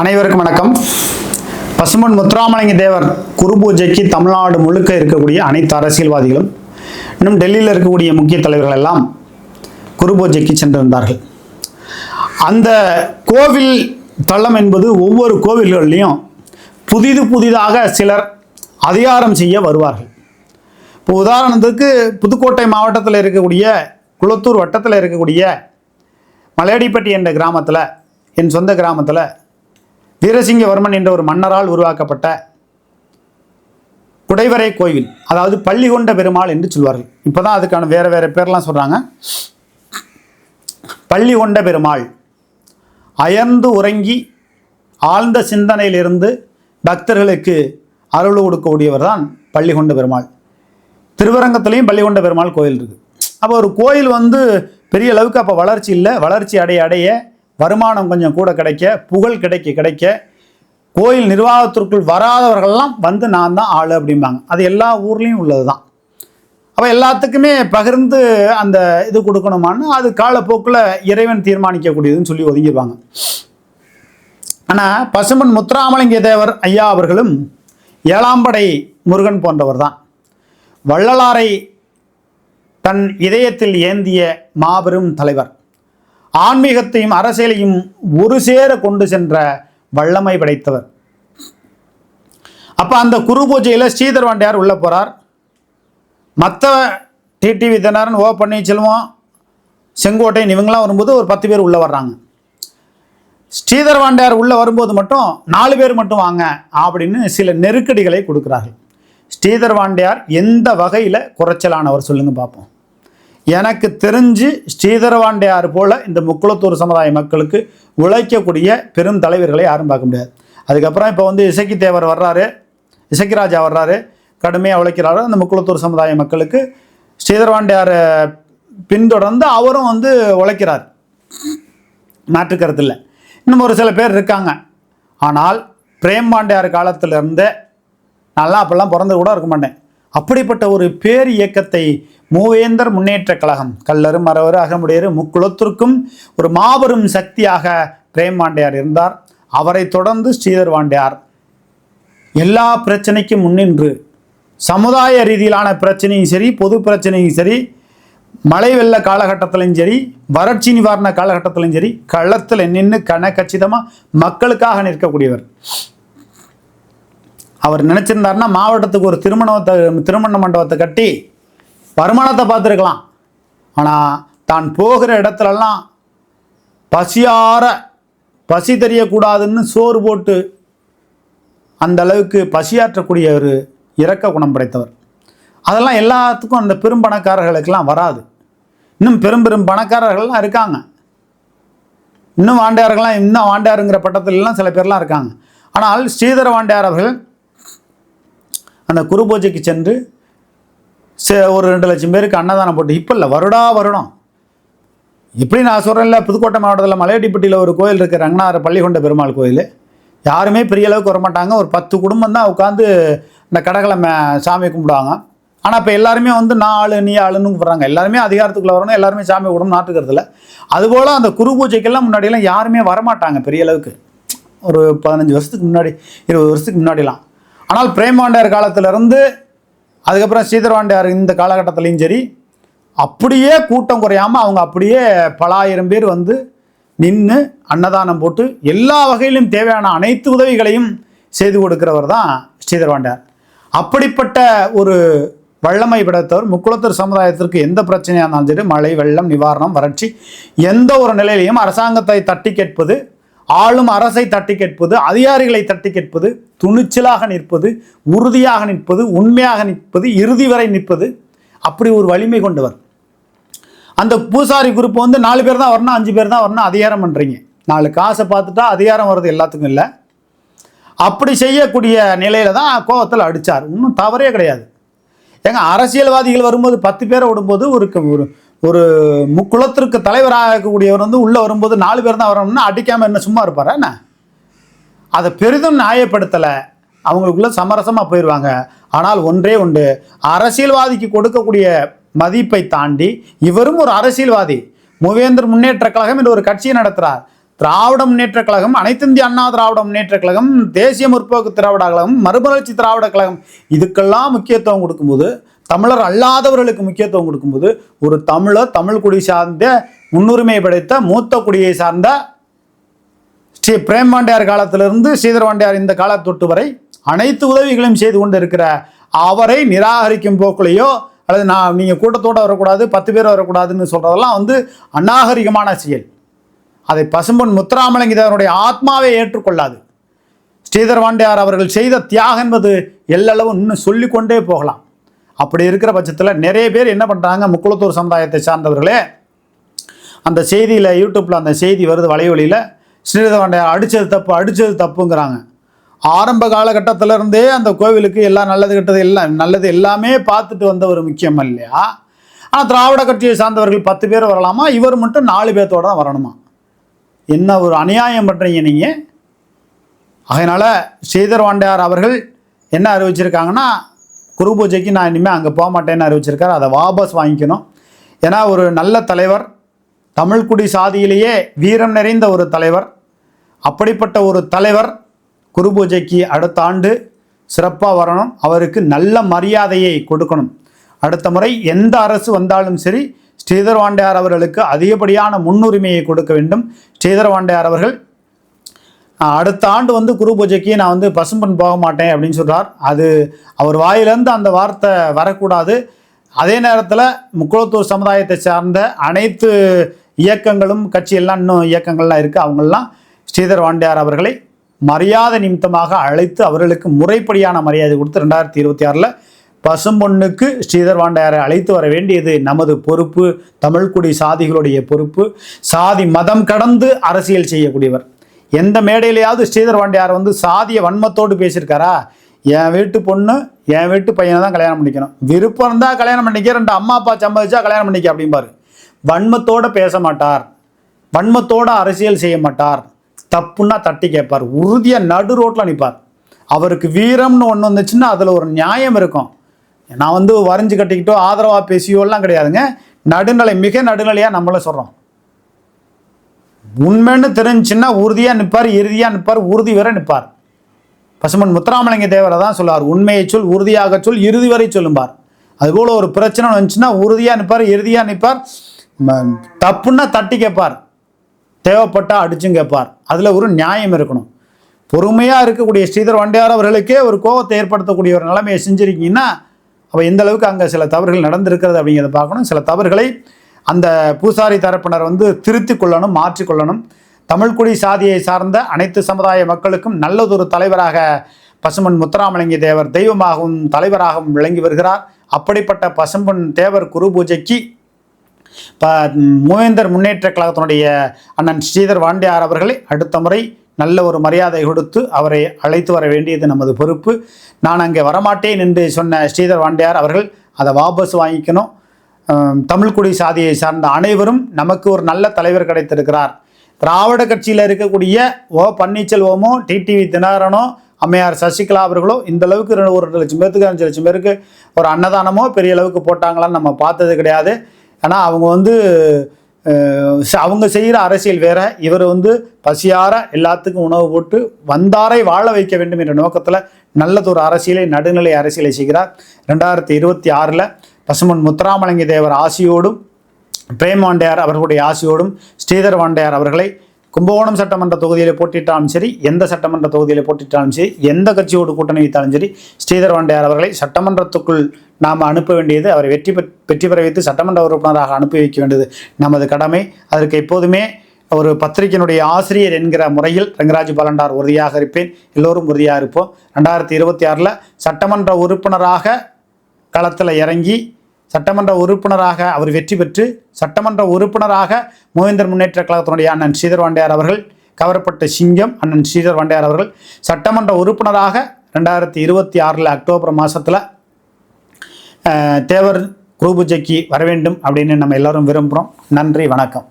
அனைவருக்கும் வணக்கம். பசுமன் முத்துராமலிங்க தேவர் குரு பூஜைக்கு தமிழ்நாடு முழுக்க இருக்கக்கூடிய அனைத்து அரசியல்வாதிகளும் இன்னும் டெல்லியில் இருக்கக்கூடிய முக்கிய தலைவர்கள் எல்லாம் குரு பூஜைக்கு சென்றிருந்தார்கள். அந்த கோவில் தளம் என்பது ஒவ்வொரு கோவில்கள்லையும் புதிது புதிதாக சிலர் அதிகாரம் செய்ய வருவார்கள். இப்போ உதாரணத்துக்கு புதுக்கோட்டை மாவட்டத்தில் இருக்கக்கூடிய குளத்தூர் வட்டத்தில் இருக்கக்கூடிய மலையடிப்பட்டி என்ற கிராமத்தில் என் சொந்த கிராமத்தில் வீரசிங்கவர்மன் என்ற ஒரு மன்னரால் உருவாக்கப்பட்ட குடைவரை கோயில் அதாவது பள்ளி கொண்ட பெருமாள் என்று சொல்வார்கள். இப்போதான் அதுக்கான வேறு வேறு பேர்லாம் சொல்கிறாங்க பள்ளி கொண்ட பெருமாள் அயர்ந்து உறங்கி ஆழ்ந்த சிந்தனையிலிருந்து பக்தர்களுக்கு அருள் கொடுக்கக்கூடியவர் தான் பள்ளி கொண்ட பெருமாள். திருவரங்கத்துலேயும் பள்ளி கொண்ட பெருமாள் கோயில் இருக்குது அப்போ ஒரு கோயில் வந்து பெரிய அளவுக்கு அப்போ வளர்ச்சி இல்லை. வளர்ச்சி அடைய அடைய வருமானம் கொஞ்சம் கூட கிடைக்க புகழ் கிடைக்க கிடைக்க கோயில் நிர்வாகத்திற்குள் வராதவர்கள்லாம் வந்து நான் தான் ஆள் அப்படிம்பாங்க. அது எல்லா ஊர்லேயும் உள்ளது தான் அப்போ எல்லாத்துக்குமே பகிர்ந்து அந்த இது கொடுக்கணுமான்னு அது காலப்போக்கில் இறைவன் தீர்மானிக்கக்கூடியதுன்னு சொல்லி ஒதுங்கிடுவாங்க ஆனால் பசுமன் முத்துராமலிங்க தேவர் ஐயா அவர்களும் ஏழாம்படை முருகன் போன்றவர் தான் வள்ளலாரை தன் இதயத்தில் ஏந்திய மாபெரும் தலைவர். ஆன்மீகத்தையும் அரசியலையும் ஒரு சேர கொண்டு சென்ற வல்லமை படைத்தவர். அப்போ அந்த குரு பூஜையில் ஸ்ரீதர் வாண்டியார் உள்ளே போகிறார் மற்ற டிடிவி தினரன் ஓ பன்னீர்செல்வம் செங்கோட்டையன் இவங்கெல்லாம் வரும்போது ஒரு பத்து பேர் உள்ளே வர்றாங்க. ஸ்ரீதர் வாண்டியார் உள்ளே வரும்போது மட்டும் நாலு பேர் மட்டும் வாங்க அப்படின்னு சில நெருக்கடிகளை கொடுக்குறார்கள். ஸ்ரீதர் வாண்டியார் எந்த வகையில் குறைச்சலானவர் சொல்லுங்கள் பார்ப்போம் எனக்கு தெரிஞ்சு ஸ்ரீதரவாண்டையார் போல் இந்த முக்குளத்தூர் சமுதாய மக்களுக்கு உழைக்கக்கூடிய பெரும் தலைவர்களை யாரும் பார்க்க முடியாது. அதுக்கப்புறம் இப்போ வந்து இசக்கி தேவர் வர்றாரு இசக்கிராஜா வர்றாரு கடுமையாக உழைக்கிறாரு. அந்த முக்குளத்தூர் சமுதாய மக்களுக்கு ஸ்ரீதரவாண்டியார் பின்தொடர்ந்து அவரும் வந்து உழைக்கிறார். மாற்று இல்லை. இன்னும் ஒரு சில பேர் இருக்காங்க. ஆனால் பிரேம் பாண்டியார் காலத்திலிருந்து நல்லா அப்போல்லாம் பிறந்து கூட இருக்க மாட்டேன். அப்படிப்பட்ட ஒரு பேர் இயக்கத்தை மூவேந்தர் முன்னேற்ற கழகம் கல்லறு மரவர் அகமுடையர் முக்குளத்திற்கும் ஒரு மாபெரும் சக்தியாக பிரேம் பாண்டியார் இருந்தார். அவரை தொடர்ந்து ஸ்ரீதர் வாண்டியார் எல்லா பிரச்சனைக்கும் முன்னின்று சமுதாய ரீதியிலான பிரச்சனையும் சரி பொது பிரச்சனையும் சரி மழை வெள்ள காலகட்டத்திலையும் சரி வறட்சி நிவாரண காலகட்டத்திலையும் சரி களத்தில் நின்று கன கச்சிதமாக மக்களுக்காக நிற்கக்கூடியவர். அவர் நினச்சிருந்தாருன்னா மாவட்டத்துக்கு ஒரு திருமணத்தை திருமண மண்டபத்தை கட்டி வருமானத்தை பார்த்துருக்கலாம். ஆனால் தான் போகிற இடத்துலலாம் பசியார பசி தெரியக்கூடாதுன்னு சோறு போட்டு அந்த அளவுக்கு பசியாற்றக்கூடிய ஒரு இரக்க குணம் படைத்தவர். அதெல்லாம் எல்லாத்துக்கும் அந்த பெரும் பணக்காரர்களுக்கெல்லாம் வராது. இன்னும் பெரும் பெரும் பணக்காரர்கள்லாம் இருக்காங்க. இன்னும் வாண்டியார்கள்லாம் இன்னும் வாண்டியாருங்கிற பட்டத்துலலாம் சில பேர்லாம் இருக்காங்க. ஆனால் ஸ்ரீதர வாண்டியார் அவர்கள் அந்த குரு பூஜைக்கு சென்று ஒரு ரெண்டு லட்சம் பேருக்கு அன்னதானம் போட்டு இப்போ இல்லை வருடா வருடம். இப்படி நான் சொல்கிறேன்ல புதுக்கோட்டை மாவட்டத்தில் மலையடிப்பட்டியில் ஒரு கோயில் இருக்குது ரங்கநாதர் பள்ளிகொண்ட பெருமாள் கோயில். யாருமே பெரிய அளவுக்கு வரமாட்டாங்க. ஒரு பத்து குடும்பம் தான் உட்காந்து இந்த கடற்கிழமை சாமி கும்பிடுவாங்க. ஆனால் இப்போ எல்லாருமே வந்து நான் ஆளு நீ ஆளுன்னு கூப்பிட்றாங்க. எல்லாருமே அதிகாரத்துக்குள்ளே வரணும் எல்லாருமே சாமி கூடணும் நாட்டுக்கிறதுல அதுபோல் அந்த குரு பூஜைக்கெல்லாம் முன்னாடியெல்லாம் யாருமே வரமாட்டாங்க பெரிய அளவுக்கு. ஒரு பதினஞ்சு வருஷத்துக்கு முன்னாடி இருபது வருஷத்துக்கு முன்னாடிலாம் ஆனால் பிரேமாண்டியார் காலத்திலிருந்து அதுக்கப்புறம் ஸ்ரீதர்வாண்டியார் இந்த காலகட்டத்திலையும் சரி அப்படியே கூட்டம் குறையாமல் அவங்க அப்படியே பல ஆயிரம் பேர் வந்து நின்று அன்னதானம் போட்டு எல்லா வகையிலும் தேவையான அனைத்து உதவிகளையும் செய்து கொடுக்கிறவர் தான் ஸ்ரீதர்வாண்டியார் அப்படிப்பட்ட ஒரு வல்லமை படைத்தவர் முக்குளத்தூர் சமுதாயத்திற்கு எந்த பிரச்சனையாக இருந்தாலும் சரி மழை வெள்ளம் நிவாரணம் வறட்சி எந்த ஒரு நிலையிலையும் அரசாங்கத்தை தட்டி கேட்பது ஆளும் அரசை தட்டி கேட்பது அதிகாரிகளை தட்டி கேட்பது துணிச்சலாக நிற்பது உறுதியாக நிற்பது உண்மையாக நிற்பது இறுதி வரை நிற்பது அப்படி ஒரு வலிமை கொண்டவர். அந்த பூசாரி குரூப் வந்து நாலு பேர் தான் வரணும் அஞ்சு பேர் தான் வரணும் அதிகாரம் பண்ணுறீங்க நாலு காசை பார்த்துட்டா அதிகாரம் வர்றது எல்லாத்துக்கும் இல்லை. அப்படி செய்யக்கூடிய நிலையில தான் கோவத்தில் அடித்தார் இன்னும் தவறே கிடையாது. ஏங்க அரசியல்வாதிகள் வரும்போது பத்து பேரை விடும்போது ஒரு ஒரு முக்குளத்திற்கு தலைவராக இருக்கக்கூடியவர் வந்து உள்ளே வரும்போது நாலு பேர் தான் வரணும்னா அடிக்காமல் என்ன சும்மா இருப்பார் என்ன? அதை பெரிதும் நியாயப்படுத்தலை. அவங்களுக்குள்ள சமரசமாக போயிடுவாங்க ஆனால் ஒன்றே உண்டு. அரசியல்வாதிக்கு கொடுக்கக்கூடிய மதிப்பை தாண்டி இவரும் ஒரு அரசியல்வாதி. மூவேந்தர் முன்னேற்ற கழகம் என்று ஒரு கட்சியை நடத்துகிறார் திராவிட முன்னேற்ற கழகம் அனைத்து இந்திய அண்ணா திராவிட முன்னேற்ற கழகம் தேசிய முற்போக்கு திராவிட கழகம் மறுமலர்ச்சி திராவிட கழகம் இதுக்கெல்லாம் முக்கியத்துவம் கொடுக்கும்போது தமிழர் அல்லாதவர்களுக்கு முக்கியத்துவம் கொடுக்கும்போது ஒரு தமிழர் தமிழ் குடி சார்ந்த முன்னுரிமை படைத்த மூத்த குடியை சார்ந்த ஸ்ரீ பிரேமாண்டியார் காலத்திலிருந்து ஸ்ரீதரவாண்டியார் இந்த காலத்தொட்டு தொட்டு வரை அனைத்து உதவிகளையும் செய்து கொண்டு இருக்கிற அவரை நிராகரிக்கும் போக்குலையோ அல்லது நான் நீங்கள் கூட்டத்தோடு வரக்கூடாது பத்து பேர் வரக்கூடாதுன்னு சொல்கிறதெல்லாம் வந்து அநாகரிகமான செயல். அதை பசும்பொன் முத்துராமலிங்கதேவனுடைய ஆத்மாவை ஏற்றுக்கொள்ளாது. ஸ்ரீதர் வாண்டியார் அவர்கள் செய்த தியாகம் என்பது எல்லளவும் இன்னும் சொல்லிக்கொண்டே போகலாம். அப்படி இருக்கிற பட்சத்தில் நிறைய பேர் என்ன பண்ணுறாங்க முக்குளத்தூர் சமுதாயத்தை சார்ந்தவர்களே அந்த செய்தியில் யூடியூப்பில் அந்த செய்தி வருது வலைவழியில் ஸ்ரீதர் வாண்டியார் அடித்தது தப்பு அடித்தது தப்புங்கிறாங்க. ஆரம்ப காலகட்டத்தில இருந்தே அந்த கோவிலுக்கு எல்லாம் நல்லது கெட்டது எல்லாம் நல்லது எல்லாமே பார்த்துட்டு வந்த ஒரு முக்கியம் இல்லையா? ஆனால் திராவிட கட்சியை சார்ந்தவர்கள் பத்து பேர் வரலாமா? இவர் மட்டும் நாலு பேர்த்தோட தான் வரணுமா? என்ன ஒரு அநியாயம் பண்ணுறீங்க நீங்கள் அதனால் ஸ்ரீதர் வாண்டியார் அவர்கள் என்ன அறிவிச்சிருக்காங்கன்னா குரு பூஜைக்கு நான் இனிமேல் அங்கே போக மாட்டேன்னு அறிவிச்சிருக்கார். அதை வாபஸ் வாங்கிக்கணும். ஏன்னா ஒரு நல்ல தலைவர் தமிழ்குடி சாதியிலேயே வீரம் நிறைந்த ஒரு தலைவர் அப்படிப்பட்ட ஒரு தலைவர் குரு பூஜைக்கு அடுத்த ஆண்டு சிறப்பாக வரணும். அவருக்கு நல்ல மரியாதையை கொடுக்கணும். அடுத்த முறை எந்த அரசு வந்தாலும் சரி ஸ்ரீதர் வாண்டையார் அவர்களுக்கு அதிகப்படியான முன்னுரிமையை கொடுக்க வேண்டும். ஸ்ரீதர் வாண்டையார் அவர்கள் அடுத்த ஆண்டு வந்து குரு பூஜைக்கு நான் வந்து பசும்பன் போக மாட்டேன் அப்படின்னு சொல்கிறார் அது அவர் வாயிலேருந்து அந்த வார்த்தை வரக்கூடாது. அதே நேரத்தில் முக்குளத்தூர் சமுதாயத்தை சார்ந்த அனைத்து இயக்கங்களும் கட்சியெல்லாம் இன்னும் இயக்கங்கள்லாம் இருக்குது அவங்கெல்லாம் ஸ்ரீதர் வாண்டியார் அவர்களை மரியாதை நிமித்தமாக அழைத்து அவர்களுக்கு முறைப்படியான மரியாதை கொடுத்து ரெண்டாயிரத்தி இருபத்தி ஆறில் பசும்பொண்ணுக்கு ஸ்ரீதர் வாண்டையாரை அழைத்து வர வேண்டியது நமது பொறுப்பு. தமிழ்குடி சாதிகளுடைய பொறுப்பு. சாதி மதம் கடந்து அரசியல் செய்யக்கூடியவர். எந்த மேடையிலையாவது ஸ்ரீதர் வாண்டியார் வந்து சாதிய வன்மத்தோடு பேசியிருக்காரா? என் வீட்டு பொண்ணு என் வீட்டு பையனை தான் கல்யாணம் பண்ணிக்கணும். விருப்பம் இருந்தால் கல்யாணம் பண்ணிக்க ரெண்டு அம்மா அப்பா சம்மதிச்சா கல்யாணம் பண்ணிக்க அப்படிம்பாரு. வன்மத்தோடு பேச மாட்டார். வன்மத்தோடு அரசியல் செய்ய மாட்டார். தப்புன்னா தட்டி கேட்பார். உறுதியாக நடு ரோட்டில் நிற்பார் அவருக்கு வீரம்னு ஒன்று வந்துச்சுன்னா அதில் ஒரு நியாயம் இருக்கும். நான் வந்து வரைஞ்சு கட்டிக்கிட்டோ ஆதரவாக பேசியோ எல்லாம் கிடையாதுங்க. நடுநிலை மிக நடுநிலையாக நம்மள சொல்கிறோம் உண்மைன்னு தெரிஞ்சுன்னா உறுதியாக நிற்பார் இறுதியாக நிற்பார் உறுதி வரை நிற்பார் பசுமன் முத்துராமலிங்க தேவரை தான் சொல்லுவார் உண்மையை சொல் உறுதியாக சொல் இறுதி வரை சொல்லும்பார். அதுபோல் ஒரு பிரச்சனை வந்துச்சுன்னா உறுதியாக நிற்பார் இறுதியாக நிற்பார் ம- தப்புன்னா தட்டி கேட்பார். தேவைப்பட்டா அடிச்சும் கேட்பார். அதில் ஒரு நியாயம் இருக்கணும். பொறுமையாக இருக்கக்கூடிய ஸ்ரீதர் வண்டியார் அவர்களுக்கே ஒரு கோபத்தை ஏற்படுத்தக்கூடிய ஒரு நிலைமையை செஞ்சுருக்கீங்கன்னா அப்போ எந்த அளவுக்கு அங்கே சில தவறுகள் நடந்திருக்கிறது அப்படிங்கிறத பார்க்கணும். சில தவறுகளை அந்த பூசாரி தரப்பினர் வந்து திருத்திக் கொள்ளணும் மாற்றிக்கொள்ளணும் தமிழ்குடி சாதியை சார்ந்த அனைத்து சமுதாய மக்களுக்கும் நல்லதொரு தலைவராக பசும்பன் முத்துராமலிங்க தேவர் தெய்வமாகவும் தலைவராகவும் விளங்கி வருகிறார். அப்படிப்பட்ட பசும்பன் தேவர் குரு பூஜைக்கு ப மூவேந்தர் முன்னேற்ற கழகத்தினுடைய அண்ணன் ஸ்ரீதர் வாண்டியார் அவர்களை அடுத்த முறை நல்ல ஒரு மரியாதை கொடுத்து அவரை அழைத்து வர வேண்டியது நமது பொறுப்பு. நான் அங்கே வரமாட்டேன் என்று சொன்ன ஸ்ரீதர் வாண்டியார் அவர்கள் அதை வாபஸ் வாங்கிக்கணும். தமிழ்குடி சாதியை சார்ந்த அனைவரும் நமக்கு ஒரு நல்ல தலைவர் கிடைத்திருக்கிறார். திராவிட கட்சியில் இருக்கக்கூடிய ஓ பன்னீர்செல்வமோ டிடிவி தினகரனோ அம்மையார் சசிகலா அவர்களோ இந்த அளவுக்கு ரெண்டு- ஒரு ரெண்டு லட்சம் பேருக்கு அஞ்சு லட்சம் பேருக்கு ஒரு அன்னதானமோ பெரிய அளவுக்கு போட்டாங்களான்னு நம்ம பார்த்தது கிடையாது. ஏன்னா அவங்க வந்து அவங்க செய்கிற அரசியல் வேற இவர் வந்து பசியார எல்லாத்துக்கும் உணவு போட்டு வந்தாரை வாழ வைக்க வேண்டும் என்ற நோக்கத்தில் நல்லதொரு அரசியலை நடுநிலை அரசியலை செய்கிறார். ரெண்டாயிரத்தி இருபத்தி ஆறில் பசுமன் முத்துராமலிங்க தேவர் ஆசியோடும் பிரேமாண்டையார் அவர்களுடைய ஆசியோடும் ஸ்ரீதர் வாண்டையார் அவர்களை கும்பகோணம் சட்டமன்ற தொகுதியில் போட்டிட்டாலும் சரி எந்த சட்டமன்ற தொகுதியில் போட்டிட்டாலும் சரி எந்த கட்சியோடு கூட்டணி வைத்தாலும் சரி ஸ்ரீதர் வாண்டையார் அவர்களை சட்டமன்றத்துக்குள் நாம் அனுப்ப வேண்டியது அவரை வெற்றி வெற்றி பெற வைத்து சட்டமன்ற உறுப்பினராக அனுப்பி வைக்க வேண்டியது நமது கடமை. அதற்கு எப்போதுமே ஒரு பத்திரிகையினுடைய ஆசிரியர் என்கிற முறையில் ரங்கராஜ் பாலண்டார் உறுதியாக இருப்பேன். எல்லோரும் உறுதியாக இருப்போம். ரெண்டாயிரத்தி இருபத்தி ஆறில் சட்டமன்ற உறுப்பினராக களத்தில் இறங்கி சட்டமன்ற உறுப்பினராக அவர் வெற்றி பெற்று சட்டமன்ற உறுப்பினராக மூவேந்தர் முன்னேற்ற கழகத்தினுடைய அண்ணன் ஸ்ரீதர் வாண்டியார் அவர்கள் கவரப்பட்ட சிங்கம் அண்ணன் ஸ்ரீதர் வாண்டியார் அவர்கள் சட்டமன்ற உறுப்பினராக ரெண்டாயிரத்தி இருபத்தி ஆறில் அக்டோபர் மாதத்தில் தேவர் குரு பூஜைக்கு வர வேண்டும் அப்படின்னு நம்ம எல்லோரும் விரும்புகிறோம் நன்றி வணக்கம்.